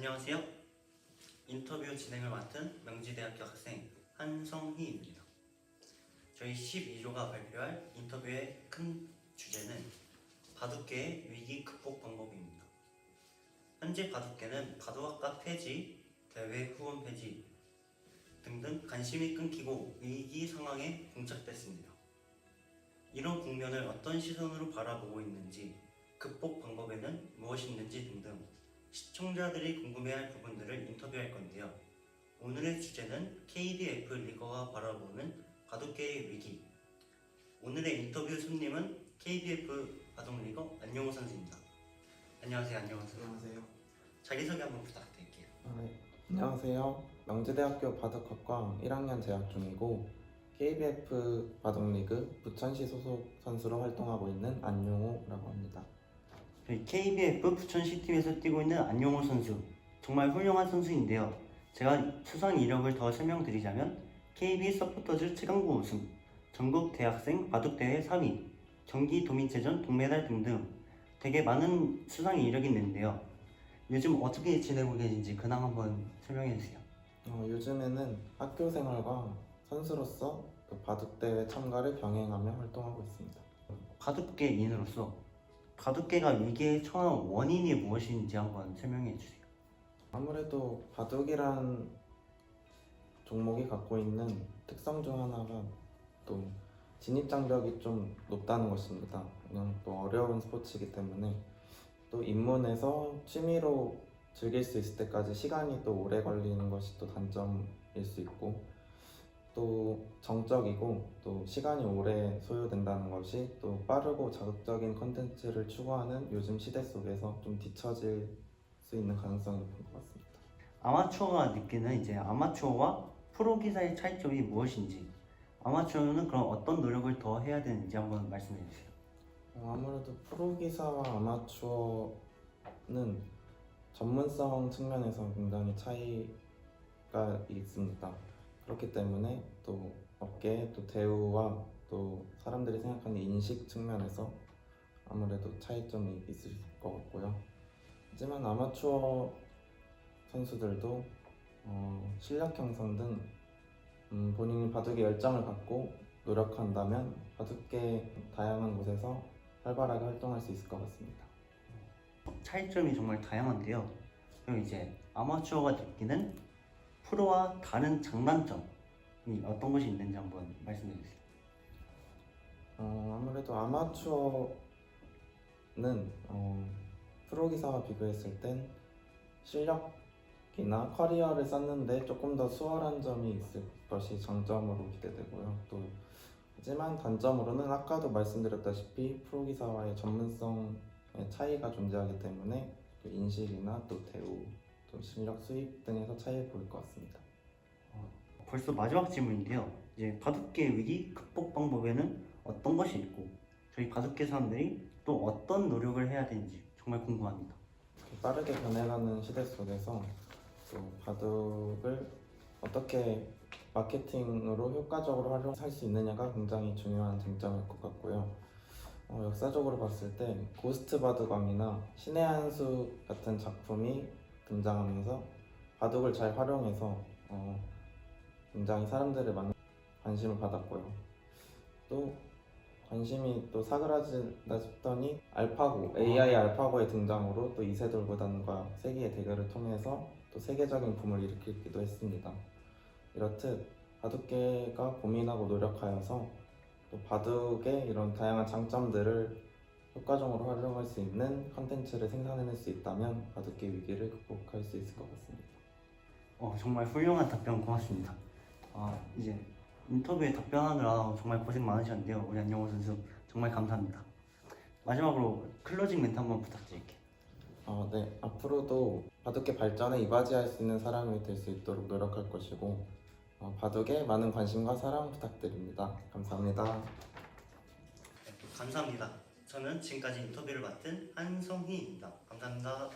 안녕하세요. 인터뷰 진행을 맡은 명지대학교 학생 한성희입니다. 저희 12조가 발표할 인터뷰의 큰 주제는 바둑계의 위기 극복 방법입니다. 현재 바둑계는 바둑학과 폐지, 대회 후원 폐지 등등 관심이 끊기고 위기 상황에 봉착됐습니다. 이런 국면을 어떤 시선으로 바라보고 있는지, 극복 방법에는 무엇이 있는지 등등 시청자들이 궁금해할 부분들을 인터뷰할 건데요. 오늘의 주제는 KBF 리거가 바라보는 바둑계의 위기. 오늘의 인터뷰 손님은 KBF 바둑 리거 안용호 선수입니다. 안녕하세요, 안녕하세요. 안녕하세요. 자기소개 한번 부탁드릴게요. 아, 네. 안녕하세요. 명지대학교 바둑학과 1학년 재학 중이고 KBF 바둑리그 부천시 소속 선수로 활동하고 있는 안용호라고 합니다. 저희 KBF 부천시 팀에서 뛰고 있는 안용호 선수 정말 훌륭한 선수인데요. 제가 수상 이력을 더 설명드리자면 KB 서포터즈 최강구 우승, 전국 대학생 바둑대회 3위, 경기 도민체전 동메달 등등 되게 많은 수상 이력이 있는데요. 요즘 어떻게 지내고 계신지 근황 한번 설명해 주세요. 어, 요즘에는 학교 생활과 선수로서 또 바둑대회 참가를 병행하며 활동하고 있습니다. 바둑계인으로서 바둑계가 위기에 처한 원인이 무엇인지 한번 설명해 주세요. 아무래도 바둑이란 종목이 갖고 있는 특성 중 하나가 또 진입 장벽이 좀 높다는 것입니다. 그냥 또 어려운 스포츠이기 때문에 또 입문해서 취미로 즐길 수 있을 때까지 시간이 또 오래 걸리는 것이 또 단점일 수 있고 또 정적이고 또 시간이 오래 소요된다는 것이 또 빠르고 자극적인 컨텐츠를 추구하는 요즘 시대 속에서 좀 뒤처질 수 있는 가능성이 높은 것 같습니다. 아마추어가 느끼는 이제 아마추어와 프로 기사의 차이점이 무엇인지 아마추어는 그럼 어떤 노력을 더 해야 되는지 한번 말씀해 주세요. 어, 아무래도 프로 기사와 아마추어는 전문성 측면에서 굉장히 차이가 있습니다. 그렇기 때문에 또 업계 또 대우와 또 사람들이 생각하는 인식 측면에서 아무래도 차이점이 있을 것 같고요. 하지만 아마추어 선수들도 어, 실력 형성 등 음, 본인이 바둑에 열정을 갖고 노력한다면 바둑계 다양한 곳에서 활발하게 활동할 수 있을 것 같습니다. 차이점이 정말 다양한데요. 그럼 이제 아마추어가 느끼는 프로와 다른 장단점이 어떤 것이 있는지 한번 말씀해 주세요. 어, 아무래도 아마추어는 어, 프로 기사와 비교했을 땐 실력이나 커리어를 쌓는데 조금 더 수월한 점이 있을 것이 장점으로 기대되고요. 또 하지만 단점으로는 아까도 말씀드렸다시피 프로 기사와의 전문성의 차이가 존재하기 때문에 또 인식이나 또 대우, 또 실력 수입 등에서 차이를 보일 것 같습니다. 벌써 마지막 질문인데요. 이제 바둑계 위기 극복 방법에는 어떤 것이 있고 저희 바둑계 사람들이 또 어떤 노력을 해야 되는지 정말 궁금합니다. 빠르게 변해가는 시대 속에서 또 바둑을 어떻게 마케팅으로 효과적으로 활용할 수 있느냐가 굉장히 중요한 쟁점일 것 같고요. 어, 역사적으로 봤을 때 고스트 바둑왕이나 신의 한 수 같은 작품이 등장하면서 바둑을 잘 활용해서 어, 굉장히 사람들의 많은 관심을 받았고요. 또 관심이 또 사그라진다 싶더니 알파고 AI 알파고의 등장으로 또 이세돌 구단과 세계의 대결을 통해서 또 세계적인 붐을 일으키기도 했습니다. 이렇듯 바둑계가 고민하고 노력하여서 또 바둑의 이런 다양한 장점들을 효과적으로 활용할 수 있는 컨텐츠를 생산해낼 수 있다면 바둑계 위기를 극복할 수 있을 것 같습니다. 어, 정말 훌륭한 답변 고맙습니다. 아, 이제 인터뷰에 답변하느라 정말 고생 많으셨는데요. 우리 안영호 선수 정말 감사합니다. 마지막으로 클로징 멘트 한번 부탁드릴게요. 어, 네. 앞으로도 바둑계 발전에 이바지할 수 있는 사람이 될 수 있도록 노력할 것이고 어, 바둑에 많은 관심과 사랑 부탁드립니다. 감사합니다. 감사합니다. 저는 지금까지 인터뷰를 맡은 한성희입니다. 감사합니다.